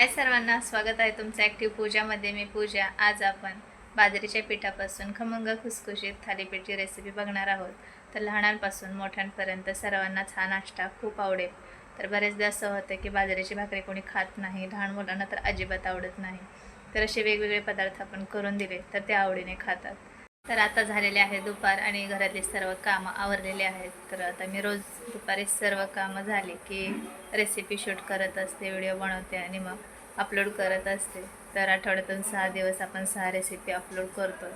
हाय सर्वांना स्वागत आहे तुमचं ॲक्टिव्ह पूजामध्ये. मी पूजा. आज आपण बाजरीच्या पिठापासून खमंग खुसखुशीत थालीपीठची रेसिपी बघणार आहोत. तर लहानांपासून मोठ्यांपर्यंत सर्वांनाच हा नाश्ता खूप आवडेल. तर बरेचदा असं होतं की बाजरीची भाकरी कोणी खात नाही लहान मुलांना तर अजिबात आवडत नाही. तर असे वेगवेगळे पदार्थ आपण करून दिले तर ते आवडीने खातात. तर आता झालेले आहे दुपार आणि घरातली सर्व कामं आवरलेली आहेत. तर आता मी रोज दुपारी सर्व कामं झाली की रेसिपी शूट करत असते व्हिडिओ बनवते आणि मग अपलोड करत असते. तर आठवड्यातून सहा दिवस आपण सहा रेसिपी अपलोड करतो.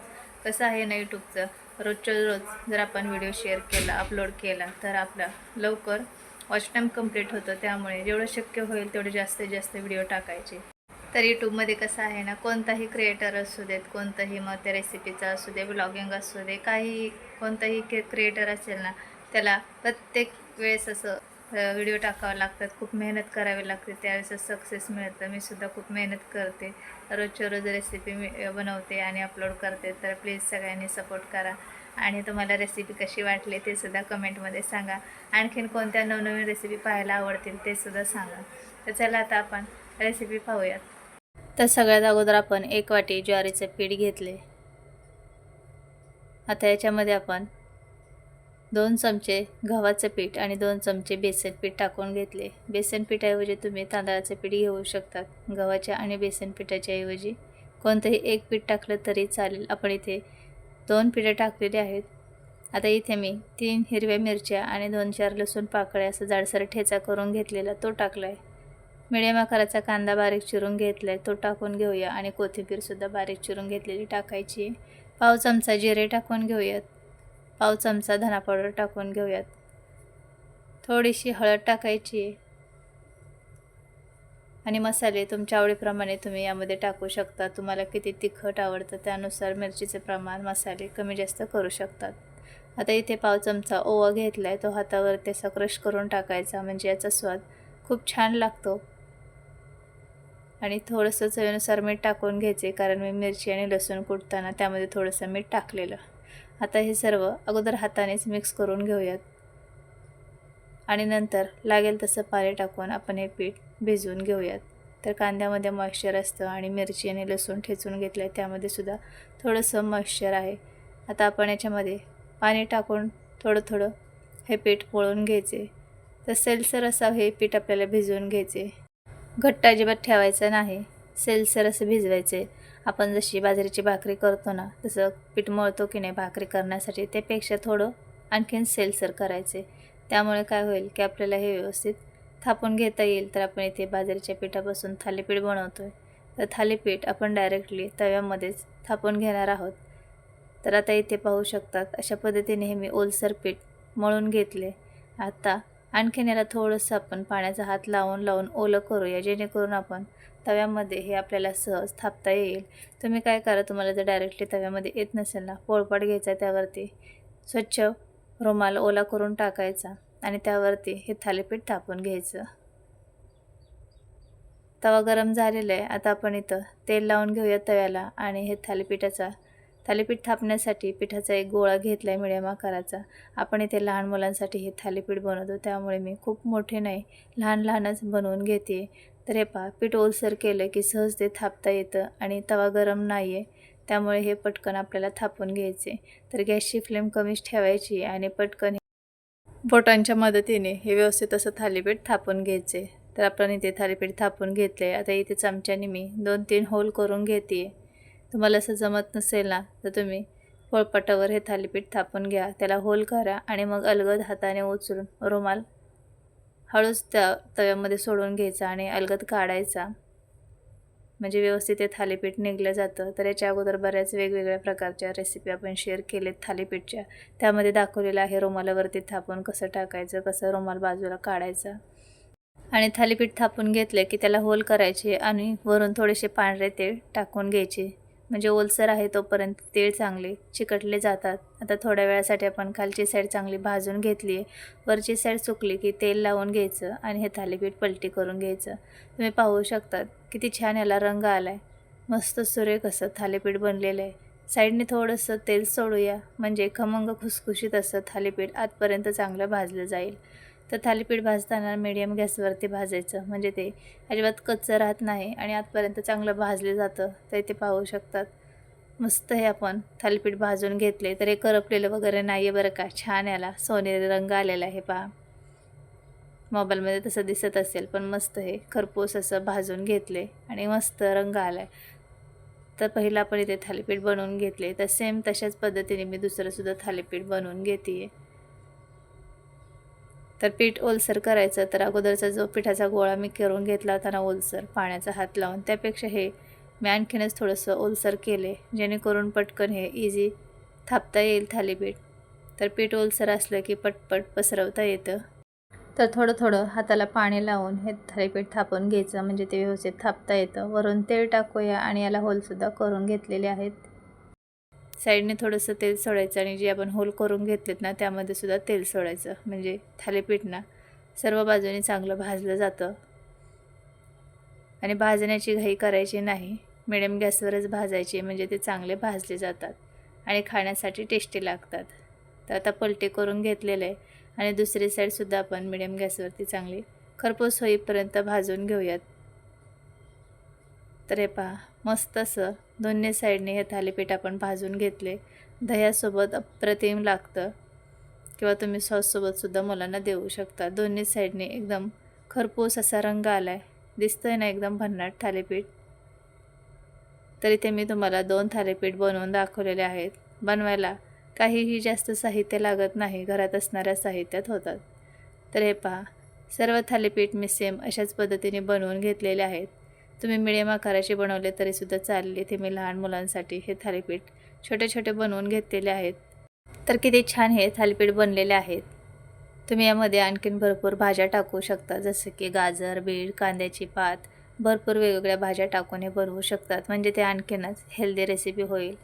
कसं आहे ना यूट्यूबचं रोजच्या रोज जर आपण व्हिडिओ शेअर केला अपलोड केला तर आपला लवकर वॉच टाईम कंप्लीट होतं. त्यामुळे जेवढं शक्य होईल तेवढे जास्तीत जास्त व्हिडिओ टाकायचे. तर यूट्यूबमध्ये कसं आहे ना कोणताही क्रिएटर असू देत कोणतंही मग ते रेसिपीचं असू दे ब्लॉगिंग असू दे काही कोणताही क्रिएटर असेल ना त्याला प्रत्येक वेळेस असं व्हिडिओ टाकावं लागतात खूप मेहनत करावी लागते. त्यावेळेस सक्सेस मिळतं. मी सुद्धा खूप मेहनत करते. रोजच्या रोज रेसिपी मी बनवते आणि अपलोड करते. तर प्लीज सगळ्यांनी सपोर्ट करा. आणि तुम्हाला रेसिपी कशी वाटली ते सुद्धा कमेंटमध्ये सांगा. आणखीन कोणत्या नवनवीन रेसिपी पाहायला आवडतील ते सुद्धा सांगा. तर चला आता आपण रेसिपी पाहूयात. तर सगळ्यात अगोदर आपण एक वाटी ज्वारीचं पीठ घेतले. आता याच्यामध्ये आपण दोन चमचे गव्हाचं पीठ आणि दोन चमचे बेसन पीठ टाकून घेतले. बेसन पीठाऐवजी तुम्ही तांदळाचं पीठ घेऊ शकतात. गव्हाच्या आणि बेसन पिठाच्या ऐवजी कोणतंही एक पीठ टाकलं तरी चालेल. आपण इथे दोन पिठं टाकलेली आहेत. आता इथे मी तीन हिरव्या मिरच्या आणि दोन चार लसूण पाकळ्या असं जाडसर ठेचा करून घेतलेला तो टाकला आहे मिडियम आकाराचा कांदा बारीक चिरून घेतला आहे तो टाकून घेऊया आणि कोथिंबीरसुद्धा बारीक चिरून घेतलेली टाकायची. पाव चमचा जिरे टाकून घेऊयात. पाव चमचा धना पावडर टाकून घेऊयात. थोडीशी हळद टाकायची. आणि मसाले तुमच्या आवडीप्रमाणे तुम्ही यामध्ये टाकू शकता. तुम्हाला किती तिखट आवडतं त्यानुसार मिरचीचे प्रमाण मसाले कमी जास्त करू शकतात. आता इथे पाव चमचा ओवा घेतला आहे तो हातावर त्याचा क्रश करून टाकायचा. म्हणजे याचा स्वाद खूप छान लागतो. आणि थोडंसं चवीनुसार मीठ टाकून घ्यायचे कारण मी मिरची आणि लसूण कुटताना त्यामध्ये थोडंसं मीठ टाकलेलं. आता हे सर्व अगोदर हातानेच मिक्स करून घेऊयात. आणि नंतर लागेल तसं पाणी टाकून आपण हे पीठ भिजवून घेऊयात. तर कांद्यामध्ये मॉइश्चर असतं आणि मिरची आणि लसूण ठेचून घेतलं आहे त्यामध्ये सुद्धा थोडंसं मॉइश्चर आहे. आता आपण याच्यामध्ये पाणी टाकून थोडं थोडं हे पीठ पोळून घ्यायचे. तर सेलसर असं हे पीठ आपल्याला भिजवून घ्यायचे. घट्ट अजिबात ठेवायचं नाही. सेलसर असं भिजवायचे. आपण जशी बाजरीची भाकरी करतो ना तसं पीठ मळतो की नाही भाकरी करण्यासाठी त्यापेक्षा थोडं आणखीन सेलसर करायचे. त्यामुळे काय होईल की आपल्याला हे व्यवस्थित थापून घेता येईल. तर आपण इथे बाजरीच्या पिठापासून थालीपीठ बनवतो आहे तर थालीपीठ आपण डायरेक्टली तव्यामध्येच थापून घेणार आहोत. तर आता इथे पाहू शकतात अशा पद्धतीने हे मी ओलसर पीठ मळून घेतले. आता आणखीन याला थोडंसं आपण पाण्याचा हात लावून लावून ओलं करूया जेणेकरून आपण तव्यामध्ये हे आपल्याला सहज थापता येईल. तुम्ही काय करा तुम्हाला जर डायरेक्टली तव्यामध्ये येत नसेल ना पोळपाट घ्यायचा त्यावरती स्वच्छ रुमाल ओला करून टाकायचा आणि त्यावरती हे थालीपीठ थापून घ्यायचं. तवा गरम झालेला आहे. आता आपण इथं तेल लावून घेऊया तव्याला आणि हे थालीपीठाचा थालीपीठ थापण्यासाठी पिठाचा एक गोळा घेतला आहे मिडियम आकाराचा. आपण इथे लहान मुलांसाठी हे थालीपीठ बनवतो. त्यामुळे मी खूप मोठे नाही लहान लहानच बनवून घेते. तर हे पहा पीठ ओलसर केलं की सहज ते थापता येतं आणि तवा गरम नाही आहे त्यामुळे हे पटकन आपल्याला थापून घ्यायचे. तर गॅसची फ्लेम कमीच ठेवायची आणि पटकन बोटांच्या मदतीने हे व्यवस्थित असं थालीपीठ थापून घ्यायचे. तर आपण इथे थालीपीठ थापून घेतले आता इथे चमच्याने मी दोन तीन होल करून घेते तुम्हाला असं जमत नसेल ना तर तुम्ही पोळपाटावर हे थालीपीठ थापून घ्या. त्याला होल करा आणि मग अलगद हाताने उचलून रुमाल हळूच त्या तव्यामध्ये सोडून घ्यायचा आणि अलगद काढायचा. म्हणजे व्यवस्थित ते थालीपीठ निघलं जातं. तर याच्या अगोदर बऱ्याच वेगवेगळ्या प्रकारच्या रेसिपी आपण शेअर केलेत थालीपीठच्या. त्यामध्ये दाखवलेलं आहे रुमालावरती थापून कसं टाकायचं कसं रुमाल बाजूला काढायचा. आणि थालीपीठ थापून घेतलं की त्याला होल करायचे आणि वरून थोडेसे पांढरे तेल टाकून घ्यायचे. म्हणजे ओलसर आहे तोपर्यंत तेल चांगले चिकटले जातात. आता थोड्या वेळासाठी आपण खालची साईड चांगली भाजून घेतली आहे वरची साईड सुकली की तेल लावून घ्यायचं आणि हे थालीपीठ पलटी करून घ्यायचं. तुम्ही पाहू शकतात किती छान याला रंग आला आहे मस्त सुरेख असं थालीपीठ बनलेलं आहे. साईडने थोडंसं तेल सोडूया. म्हणजे खमंग खुसखुशीत असं थालीपीठ आतपर्यंत चांगलं भाजलं जाईल. तर थालीपीठ भाजताना मीडियम गॅसवरती भाजायचं. म्हणजे ते अजिबात कच्चं राहत नाही आणि आतपर्यंत चांगलं भाजलं जातं तर ते पाहू शकतात. मस्त हे आपण थालीपीठ भाजून घेतले तर हे करपलेलं वगैरे नाही आहे बरं का. छान याला. सोनेरी रंग आलेला आहे पहा. मोबाईलमध्ये तसं दिसत असेल पण मस्त हे खरपूस असं भाजून घेतले आणि मस्त रंग आला आहे तर पहिला आपण इथे थालीपीठ बनवून घेतले. तर सेम तशाच पद्धतीने मी दुसरंसुद्धा थालीपीठ बनवून घेते आहे तर पीठ ओलसर करायचं. तर अगोदरचा जो पिठाचा गोळा मी करून घेतला होता ना ओलसर पाण्याचा हात लावून त्यापेक्षा हे मी आणखीनच थोडंसं ओलसर केले जेणेकरून पटकन हे इझी थापता येईल थालीपीठ. तर पीठ ओलसर असलं की पटपट पसरवता येतं. तर थोडं थोडं हाताला पाणी लावून हे थालीपीठ थापून घ्यायचं म्हणजे ते व्यवस्थित थापता येतं. वरून तेल टाकूया आणि याला होलसुद्धा करून घेतलेले आहेत. साईडने थोडंसं तेल सोडायचं आणि जे आपण होल करून घेतलेत ना त्यामध्ये सुद्धा तेल सोडायचं म्हणजे थालीपीठ ना सर्व बाजूने चांगलं भाजलं जातं. आणि भाजण्याची घाई करायची नाही. मिडियम गॅसवरच भाजायचे म्हणजे ते चांगले भाजले जातात आणि खाण्यासाठी टेस्टी लागतात. तर आता पलटे करून घेतलेले आहे आणि दुसरी साईडसुद्धा आपण मिडियम गॅसवरती चांगली खरपूस होईपर्यंत भाजून घेऊयात. तर हे पहा मस्त असं दोन्ही साईडने हे थालीपीठ आपण भाजून घेतले. दह्यासोबत अप्रतिम लागतं. किंवा तुम्ही सॉससोबतसुद्धा मुलांना देऊ शकता. दोन्ही साईडने एकदम खरपूस असा रंग आला आहे दिसतंय ना एकदम भन्नाट थालीपीठ? तर इथे मी तुम्हाला दोन थालीपीठ बनवून दाखवलेले आहेत. बनवायला काहीही जास्त साहित्य लागत नाही. घरात असणाऱ्या साहित्यात होतात. तर हे पहा. सर्व थालीपीठ मी सेम अशाच पद्धतीने बनवून घेतलेले आहेत. तुम्ही मिडियम आकाराचे बनवले तरीसुद्धा चालले. ते मी लहान मुलांसाठी हे थालीपीठ छोटे छोटे बनवून घेतलेले आहेत. तर किती छान हे थालीपीठ बनलेले आहेत. तुम्ही यामध्ये आणखीन भरपूर भाज्या टाकू शकता. जसं की गाजर बीड कांद्याची पात भरपूर वेगवेगळ्या भाज्या टाकून हे बनवू शकतात. म्हणजे ते आणखीनच हेल्दी रेसिपी होईल.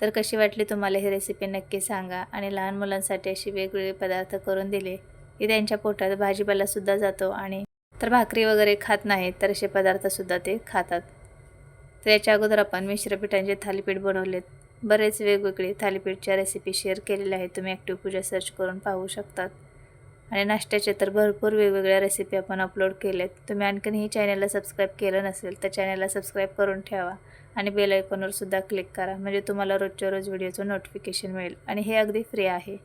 तर कशी वाटली तुम्हाला ही रेसिपी नक्की सांगा. आणि लहान मुलांसाठी अशी वेगवेगळे पदार्थ करून दिले की त्यांच्या पोटात भाजीपालासुद्धा जातो आणि तर भाकरी वगैरे खात नाहीत तर असे पदार्थसुद्धा ते खातात. तर याच्या अगोदर आपण मिश्रपीठांचे थालीपीठ बनवलेत. बरेच वेगवेगळे थालीपीठच्या रेसिपी शेअर केलेल्या आहेत तुम्ही ॲक्टिव्ह पूजा सर्च करून पाहू शकतात. आणि नाश्त्याचे तर भरपूर वेगवेगळ्या रेसिपी आपण अपलोड केलेत. तुम्ही आणखीनही चॅनलला सबस्क्राईब केलं नसेल तर चॅनलला सबस्क्राईब करून ठेवा. आणि बेल आयकॉनवर सुद्धा क्लिक करा म्हणजे तुम्हाला रोजच्या रोज व्हिडिओचं नोटिफिकेशन मिळेल. आणि हे अगदी फ्री आहे.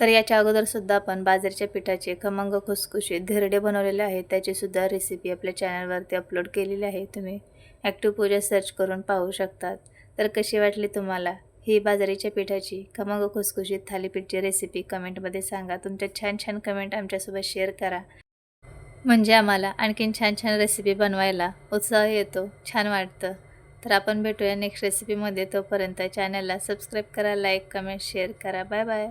तर याच्या अगोदरसुद्धा आपण बाजरीच्या पिठाचे खमंग खुसखुशीत धिरडे बनवलेले आहेत. त्याचीसुद्धा रेसिपी आपल्या चॅनलवरती अपलोड केलेली आहे. तुम्ही ॲक्टिव्ह पूजा सर्च करून पाहू शकतात. तर कशी वाटली तुम्हाला ही बाजरीच्या पिठाची खमंग खुसखुशीत थालीपीठची रेसिपी कमेंटमध्ये सांगा. तुमच्या छान छान कमेंट आमच्यासोबत शेअर करा. म्हणजे आम्हाला आणखीन छान छान रेसिपी बनवायला उत्साह येतो छान वाटतं. तर आपण भेटूया नेक्स्ट रेसिपीमध्ये तोपर्यंत चॅनलला सबस्क्राईब करा लाईक कमेंट शेअर करा. Bye bye